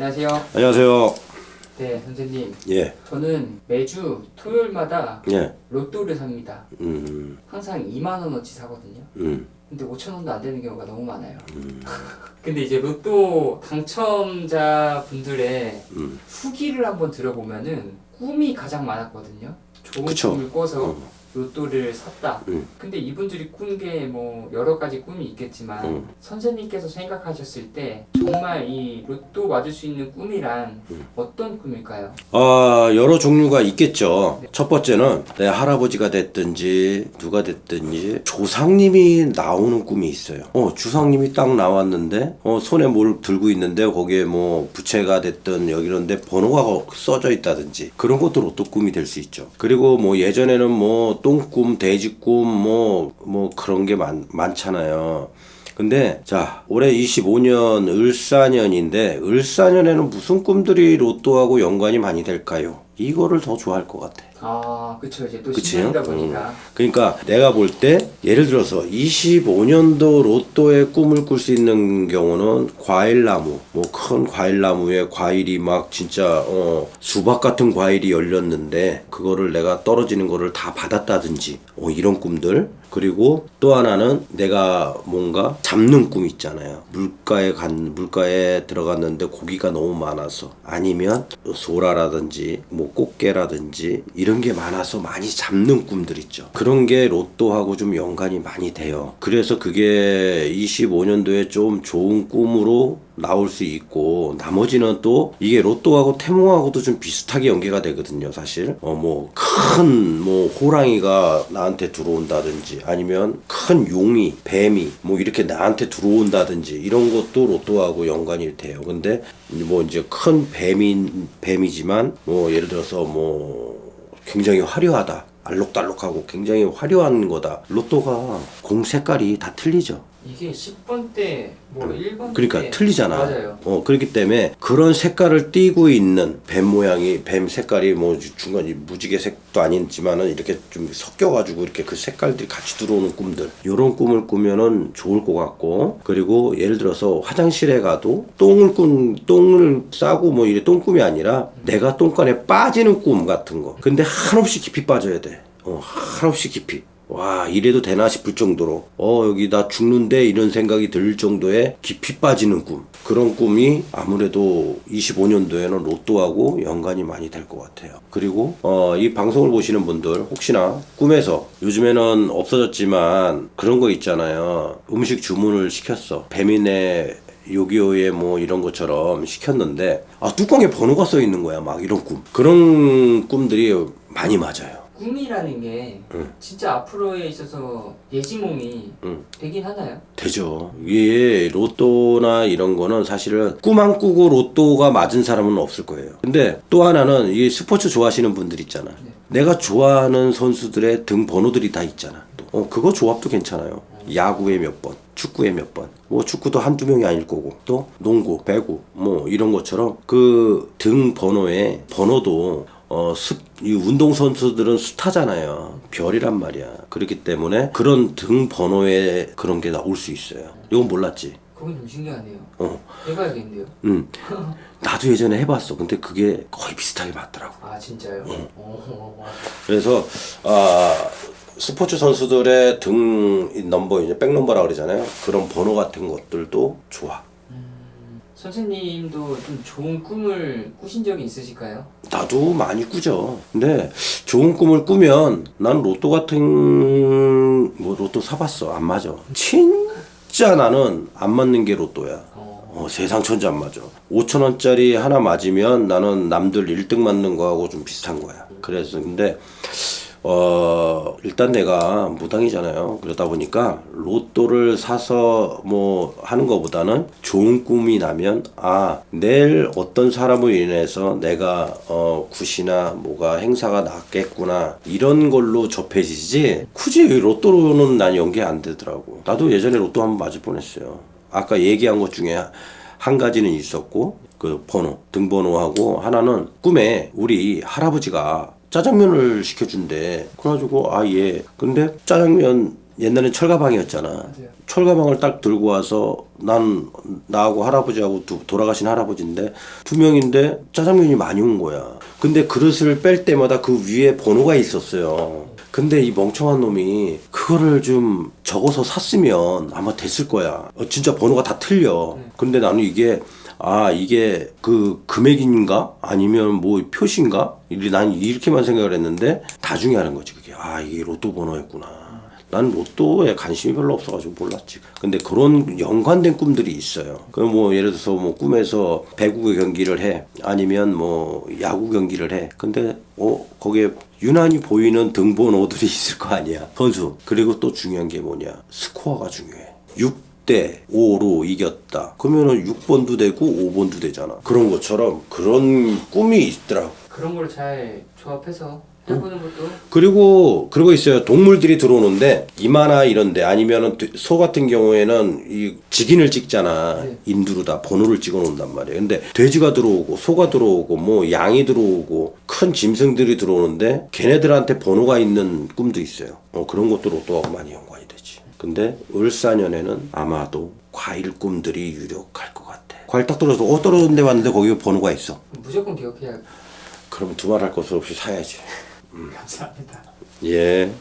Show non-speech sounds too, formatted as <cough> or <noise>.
안녕하세요. 안녕하세요. 네, 선생님. 예, 저는 매주 토요일마다 예, 로또를 삽니다. 음, 항상 2만 원어치 사거든요. 음, 근데 5천 원도 안 되는 경우가 너무 많아요. <laughs> 근데 이제 로또 당첨자 분들의 음. 후기를 한번 들어보면은 꿈이 가장 많았거든요. 좋은 그쵸. 꿈을 꿔서 어. 로또를 샀다. 음. 근데 이분들이 꾼 게 뭐 여러 가지 꿈이 있겠지만 음. 선생님께서 생각하셨을 때 정말 이 로또 맞을 수 있는 꿈이란 음. 어떤 꿈일까요? 아, 여러 종류가 있겠죠. 첫 번째는 내 할아버지가 됐든지 누가 됐든지 조상님이 나오는 꿈이 있어요. 어, 주상님이 딱 나왔는데 어, 손에 뭘 들고 있는데 거기에 뭐 부채가 됐든 여기 이런데 번호가 써져 있다든지 그런 것도 로또 꿈이 될 수 있죠. 그리고 뭐 예전에는 뭐 똥꿈, 돼지꿈 뭐 뭐 그런 게 많, 많잖아요. 근데 자 올해 25년 을사년인데 을사년에는 무슨 꿈들이 로또하고 연관이 많이 될까요? 이거를 더 좋아할 것 같아. 아, 그쵸. 이제 또 그치? 신년이다 보니까. 그러니까 내가 볼 때 예를 들어서 25년도 로또의 꿈을 꿀 수 있는 경우는 과일나무 뭐 큰 과일나무에 과일이 막 진짜 어 수박 같은 과일이 열렸는데 그거를 내가 떨어지는 거를 다 받았다든지 어 이런 꿈들 그리고 또 하나는 내가 뭔가 잡는 꿈 있잖아요. 물가에 간 물가에 들어갔는데 고기가 너무 많아서 아니면 소라라든지 뭐 꽃게라든지 이런 게 많아서 많이 잡는 꿈들 있죠. 그런 게 로또하고 좀 연관이 많이 돼요. 그래서 그게 25년도에 좀 좋은 꿈으로 나올 수 있고 나머지는 또 이게 로또하고 태몽하고도 좀 비슷하게 연계가 되거든요 사실. 어 뭐큰뭐 호랑이가 나한테 들어온다든지 아니면 큰 용이 뱀이 뭐 이렇게 나한테 들어온다든지 이런 것도 로또하고 연관이 돼요. 근데 뭐 이제 큰 뱀이 뱀이지만 뭐 예를 들어서 뭐 굉장히 화려하다 알록달록하고 굉장히 화려한 거다. 로또가 공 색깔이 다 틀리죠 이게 10번 때, 뭐 1번 그러니까 때. 틀리잖아. 맞아요. 어 그렇기 때문에 그런 색깔을 띠고 있는 뱀 모양이 뱀 색깔이 뭐 중간 이 무지개 색도 아니지만은 이렇게 좀 섞여가지고 이렇게 그 색깔들이 같이 들어오는 꿈들 이런 꿈을 꾸면은 좋을 것 같고 그리고 예를 들어서 화장실에 가도 똥을 꾼 똥을 싸고 뭐 이래 똥꿈이 아니라 내가 똥간에 빠지는 꿈 같은 거. 근데 한없이 깊이 빠져야 돼. 어 한없이 깊이. 와 이래도 되나 싶을 정도로. 어 여기 나 죽는데 이런 생각이 들 정도의 깊이 빠지는 꿈. 그런 꿈이 아무래도 25년도에는 로또하고 연관이 많이 될 것 같아요. 그리고 어 이 방송을 보시는 분들 혹시나 꿈에서 요즘에는 없어졌지만 그런 거 있잖아요. 음식 주문을 시켰어. 배민의 요기요에 뭐 이런 것처럼 시켰는데 아 뚜껑에 번호가 써 있는 거야 막 이런 꿈. 그런 꿈들이 많이 맞아요 꿈이라는 게 응. 진짜 앞으로에 있어서 예지몽이 응. 되긴 하나요? 되죠. 이게 로또나 이런 거는 사실은 꿈 안 꾸고 로또가 맞은 사람은 없을 거예요. 근데 또 하나는 이 스포츠 좋아하시는 분들 있잖아. 내가 좋아하는 선수들의 등 번호들이 다 있잖아. 또. 어, 그거 조합도 괜찮아요. 야구에 몇 번, 축구에 몇 번. 뭐 축구도 한두 명이 아닐 거고. 또 농구, 배구 뭐 이런 것처럼 그 등 번호에 번호도 어, 스, 이 운동 선수들은 스타잖아요. 별이란 말이야. 그렇기 때문에 그런 등 번호에 그런 게 나올 수 있어요. 이건 몰랐지? 그건 좀 신기하네요. 어, 해봐야겠는데요. 음. 나도 예전에 해봤어. 근데 그게 거의 비슷하게 맞더라고. 아, 진짜요? 어. 그래서, 아, 스포츠 선수들의 등 넘버, 이제 백 넘버라 그러잖아요. 그런 번호 같은 것들도 좋아. 선생님도 좀 좋은 꿈을 꾸신 적이 있으실까요? 나도 많이 꾸죠. 근데 좋은 꿈을 꾸면 난 로또 같은 뭐 로또 사봤어 안 맞아. 진짜 나는 안 맞는 게 로또야. 어. 어, 세상 천지 안 맞아. 5천 원짜리 하나 맞으면 나는 남들 1등 맞는 거하고 좀 비슷한 거야. 그래서 근데 어 일단 내가 무당이잖아요. 그러다 보니까 로또를 사서 뭐 하는 것보다는 좋은 꿈이 나면 아 내일 어떤 사람으로 인해서 내가 어 굿이나 뭐가 행사가 났겠구나 이런 걸로 접해지지 굳이 로또로는 난 연계 안 되더라고. 나도 예전에 로또 한번 맞을 뻔했어요. 아까 얘기한 것 중에 한 가지는 있었고 그 번호 등번호하고 하나는 꿈에 우리 할아버지가 짜장면을 시켜준대 그래가지고 아 예 근데 짜장면 옛날엔 철가방이었잖아. 맞아요. 철가방을 딱 들고 와서 난 나하고 할아버지하고 두- 돌아가신 할아버지인데 두 명인데 짜장면이 많이 온 거야. 근데 그릇을 뺄 때마다 그 위에 번호가 있었어요. 근데 이 멍청한 놈이 그거를 좀 적어서 샀으면 아마 됐을 거야. 어, 진짜 번호가 다 틀려. 근데 나는 이게 아 이게 그 금액인가? 아니면 뭐 표시인가? 이- 난 이렇게만 생각을 했는데 나중에 하는 거지 그게. 아 이게 로또 번호였구나. 난 로또에 관심이 별로 없어가지고 몰랐지. 근데 그런 연관된 꿈들이 있어요. 그 뭐 예를 들어서 뭐 꿈에서 배구 경기를 해. 아니면 뭐 야구 경기를 해. 근데 어 거기에 유난히 보이는 등번호들이 <laughs> 있을 거 아니야. 선수. 그리고 또 중요한 게 뭐냐. 스코어가 중요해. 6 대 5로 이겼다. 그러면은 6번도 되고 5번도 되잖아. 그런 것처럼 그런 꿈이 있더라고. 그런 걸 잘 조합해서 해보는 것도 그리고 그러고 있어요. 동물들이 들어오는데 이마나 이런데 아니면은 돼- 소 같은 경우에는 이 직인을 찍잖아. 네. 인두로 다 번호를 찍어 놓는단 말이에요. 근데 돼지가 들어오고 소가 들어오고 뭐 양이 들어오고 큰 짐승들이 들어오는데 걔네들한테 번호가 있는 꿈도 있어요. 어, 그런 것도 로또하고 많이 연관이 되지. 근데 을사년에는 아마도 과일 꿈들이 유력할 것 같아. 과일 딱 떨어져서 어 떨어졌는데 왔는데 거기 번호가 있어. 무조건 기억해야 그러면 두말할 것을 없이 사야지. <laughs> 감사합니다. 예.